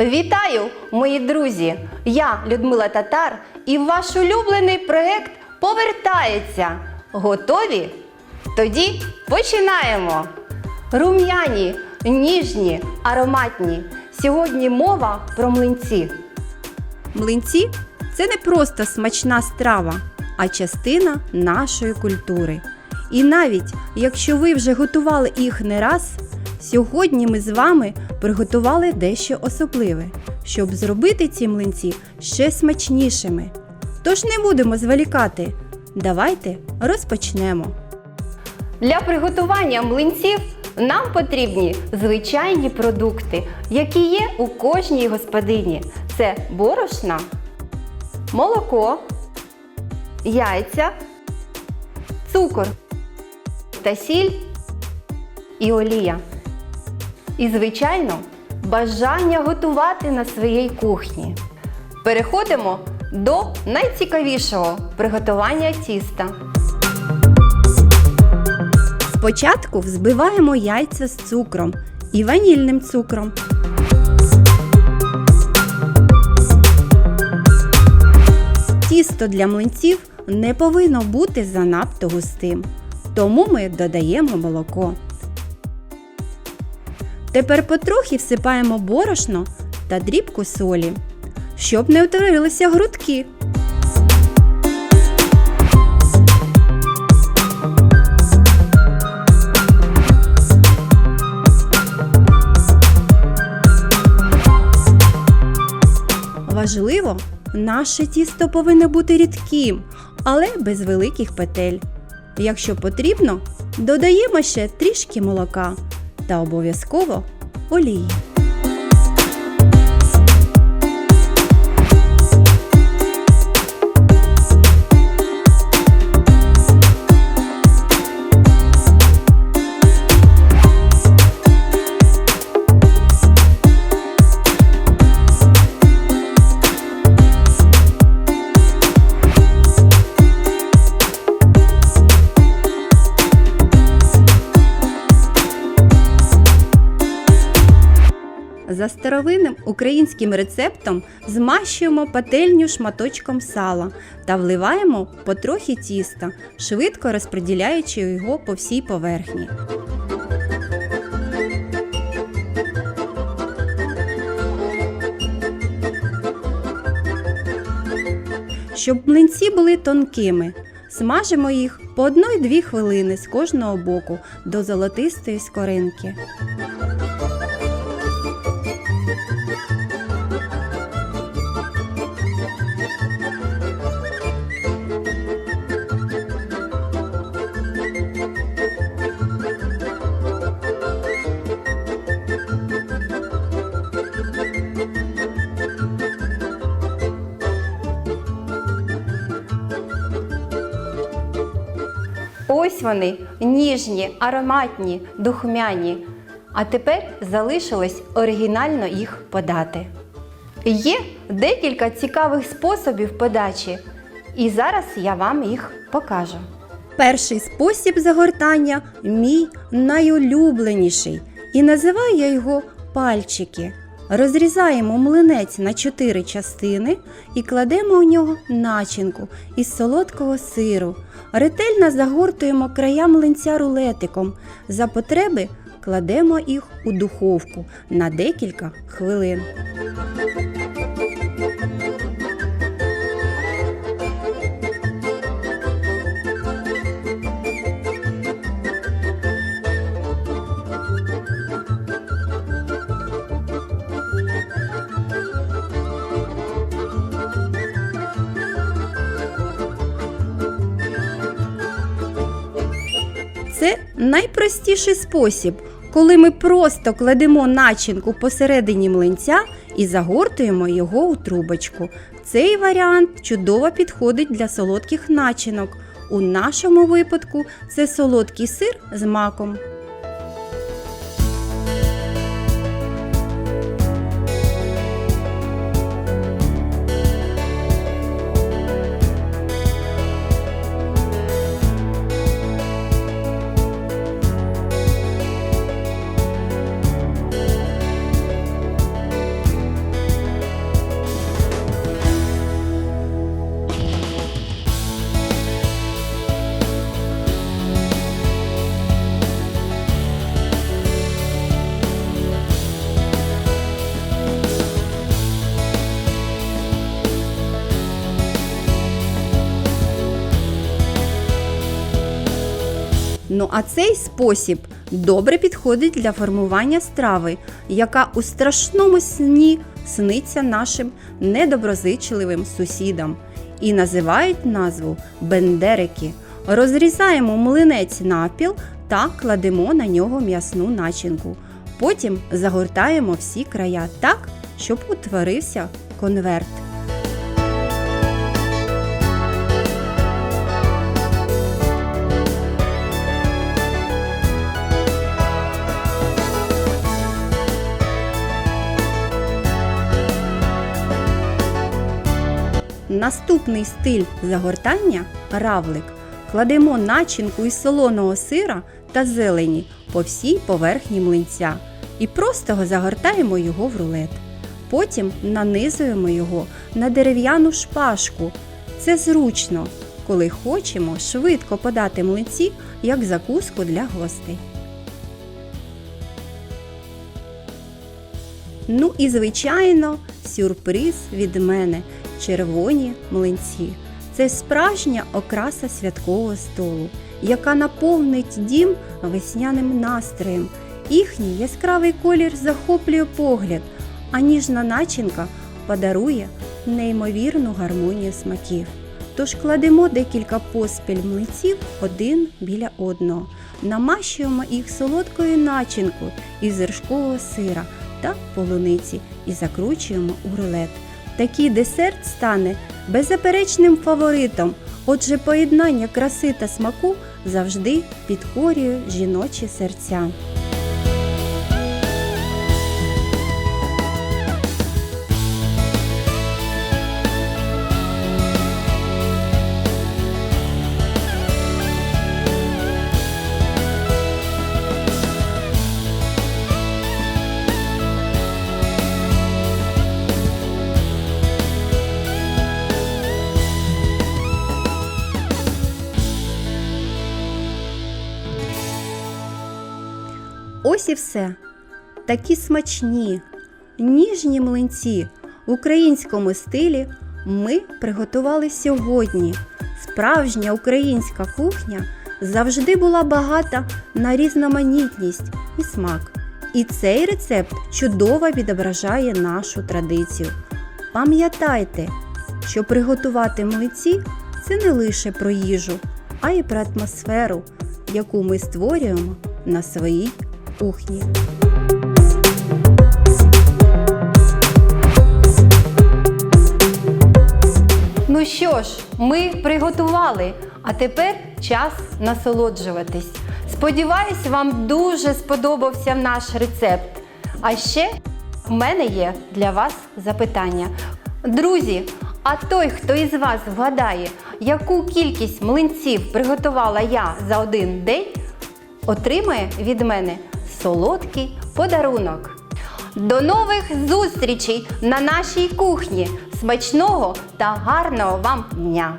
Вітаю, мої друзі! Я Людмила Татар і ваш улюблений проект повертається. Готові? Тоді починаємо! Рум'яні, ніжні, ароматні. Сьогодні мова про млинці. Млинці це не просто смачна страва, а частина нашої культури. І навіть якщо ви вже готували їх не раз, сьогодні ми з вами приготували дещо особливе, щоб зробити ці млинці ще смачнішими. Тож не будемо зволікати. Давайте розпочнемо. Для приготування млинців нам потрібні звичайні продукти, які є у кожній господині. Це борошна, молоко, яйця, цукор та сіль і олія. І, звичайно, бажання готувати на своїй кухні. Переходимо до найцікавішого приготування тіста. Спочатку взбиваємо яйця з цукром і ванільним цукром. Тісто для млинців не повинно бути занадто густим, тому ми додаємо молоко. Тепер потрохи всипаємо борошно та дрібку солі, щоб не утворилися грудки. Важливо, наше тісто повинно бути рідким, але без великих петель. Якщо потрібно, додаємо ще трішки молока та обов'язково олії. За старовинним українським рецептом змащуємо пательню шматочком сала та вливаємо потрохи тіста, швидко розподіляючи його по всій поверхні. Щоб млинці були тонкими, смажимо їх по 1-2 хвилини з кожного боку до золотистої скоринки. Ось вони ніжні, ароматні, духмяні. А тепер залишилось оригінально їх подати. Є декілька цікавих способів подачі, і зараз я вам їх покажу. Перший спосіб загортання мій найулюбленіший, і називаю я його пальчики. Розрізаємо млинець на чотири частини і кладемо у нього начинку із солодкого сиру. Ретельно загортуємо края млинця рулетиком. За потреби кладемо їх у духовку на декілька хвилин. Це найпростіший спосіб, коли ми просто кладемо начинку посередині млинця і загортуємо його у трубочку. Цей варіант чудово підходить для солодких начинок. У нашому випадку це солодкий сир з маком. Ну а цей спосіб добре підходить для формування страви, яка у страшному сні сниться нашим недоброзичливим сусідам. І називають назву бендерики. Розрізаємо млинець напіл та кладемо на нього м'ясну начинку. Потім загортаємо всі края так, щоб утворився конверт. Наступний стиль загортання равлик. Кладемо начинку із солоного сира та зелені по всій поверхні млинця і просто загортаємо його в рулет. Потім нанизуємо його на дерев'яну шпажку. Це зручно, коли хочемо швидко подати млинці як закуску для гостей. Ну і звичайно, сюрприз від мене червоні млинці. Це справжня окраса святкового столу, яка наповнить дім весняним настроєм. Їхній яскравий колір захоплює погляд, а ніжна начинка подарує неймовірну гармонію смаків. Тож кладемо декілька поспіль млинців один біля одного, намащуємо їх солодкою начинкою із вершкового сира та полуниці і закручуємо у рулет. Такий десерт стане беззаперечним фаворитом. Отже, поєднання краси та смаку завжди підкорює жіночі серця. Ось і все. Такі смачні, ніжні млинці в українському стилі ми приготували сьогодні. Справжня українська кухня завжди була багата на різноманітність і смак. І цей рецепт чудово відображає нашу традицію. Пам'ятайте, що приготувати млинці це не лише про їжу, а й про атмосферу, яку ми створюємо на своїй кухні. Ну що ж, ми приготували, а тепер час насолоджуватись. Сподіваюсь, вам дуже сподобався наш рецепт. А ще в мене є для вас запитання. Друзі, а той, хто із вас вгадає, яку кількість млинців приготувала я за один день, отримає від мене солодкий подарунок. До нових зустрічей на нашій кухні! Смачного та гарного вам дня!